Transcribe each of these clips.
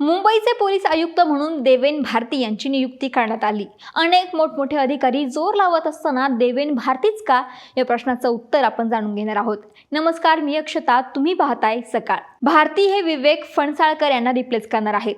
मुंबईचे पोलीस आयुक्त म्हणून देवेन भारती यांची नियुक्ती करण्यात आली. अनेक मोठमोठे अधिकारी जोर लावत असताना देवेन भारतीच का? या प्रश्नाचं उत्तर आपण जाणून घेणार आहोत. नमस्कार मी अक्षता. तुम्ही पाहताय सकाळ. भारती हे विवेक फणसाळकर यांना रिप्लेस करणार आहेत.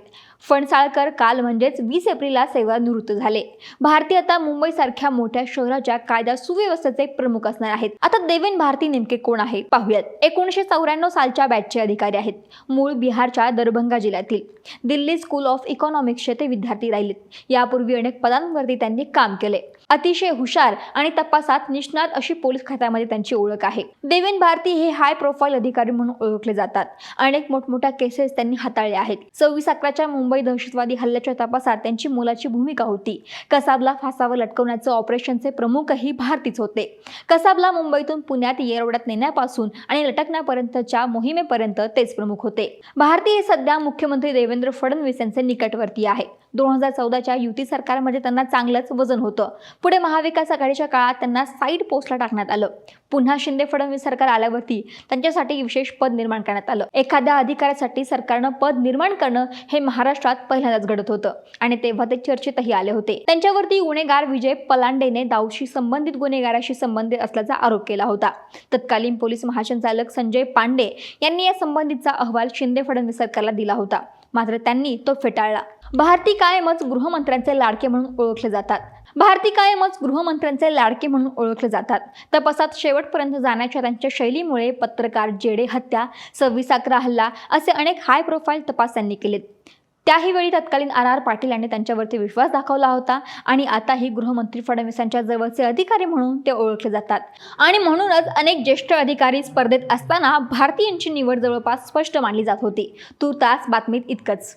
फणसाळकर काल म्हणजेच वीस एप्रिलला सेवानिवृत्त झाले. भारती आता मुंबईसारख्या मोठ्या शहराच्या कायदा सुव्यवस्थेचे प्रमुख असणार आहेत. आता देवेन भारती नेमके कोण आहेत? पाहूयात. एकोणीसशे चौऱ्याण्णव सालच्या बॅचचे अधिकारी आहेत. मूळ बिहारच्या दरभंगा जिल्ह्यातील. दिल्ली स्कूल ऑफ इकॉनॉमिक्सचे ते विद्यार्थी राहिलेत. यापूर्वी अनेक पदांवरती त्यांनी काम केले. अतिशय हुशार आणि तपासात निष्णात अशी पोलीस खात्यामध्ये त्यांची ओळख आहे. देवेन भारती हे हाय प्रोफाईल अधिकारी म्हणून ओळखले जातात. अनेक मोठमोठ्या केसेस त्यांनी हाताळल्या आहेत. सव्वीस अकराच्या मुंबई दहशतवादी हल्ल्याच्या तपासात त्यांची मोलाची भूमिका होती. कसाबला फासावर लटकवण्याचं ऑपरेशनचे प्रमुखही भारतीच होते. कसाबला मुंबईतून पुण्यात येरवड्यात नेण्यापासून आणि लटकण्यापर्यंतच्या मोहिमेपर्यंत तेच प्रमुख होते. भारती हे सध्या मुख्यमंत्री देवेंद्र फडणवीस यांचे निकटवर्ती आहे. दोन हजार चौदाच्या युती सरकारमध्ये त्यांना चांगलंच वजन होतं. पुढे महाविकास आघाडीच्या काळात त्यांना साईड पोस्टला टाकण्यात आलं. पुन्हा शिंदे फडणवीस सरकार आल्यावरती त्यांच्यासाठी विशेष पद निर्माण करण्यात आलं. एखाद्या अधिकाऱ्यासाठी सरकारनं पद निर्माण करणं हे महाराष्ट्रात पहिल्यांदाच घडत होतं आणि तेव्हा ते चर्चेतही आले होते. त्यांच्यावरती गुन्हेगार विजय पलांडेने दाऊशी संबंधित गुन्हेगाराशी संबंधित असल्याचा आरोप केला होता. तत्कालीन पोलीस महासंचालक संजय पांडे यांनी या संबंधितचा अहवाल शिंदे फडणवीस सरकारला दिला होता. मात्र त्यांनी तो फेटाळला. भारती कायमच गृहमंत्र्यांचे लाडके म्हणून ओळखले जातात. भारती कायमच गृहमंत्र्यांचे लाडके म्हणून ओळखले जातात. तपासात शेवटपर्यंत जाण्याच्या त्यांच्या शैलीमुळे पत्रकार जेडे हत्या सव्वीस अकरा हल्ला असे अनेक हाय प्रोफाईल तपास त्यांनी केलेत. त्याही वेळी तत्कालीन आर आर पाटील यांनी त्यांच्यावरती विश्वास दाखवला होता आणि आताही गृहमंत्री फडणवीसांच्या जवळचे अधिकारी म्हणून ते ओळखले जातात. आणि म्हणूनच अनेक ज्येष्ठ अधिकारी स्पर्धेत असताना भारती यांची निवड जवळपास स्पष्ट मानली जात होती. तूर्तास बातमीत इतकंच.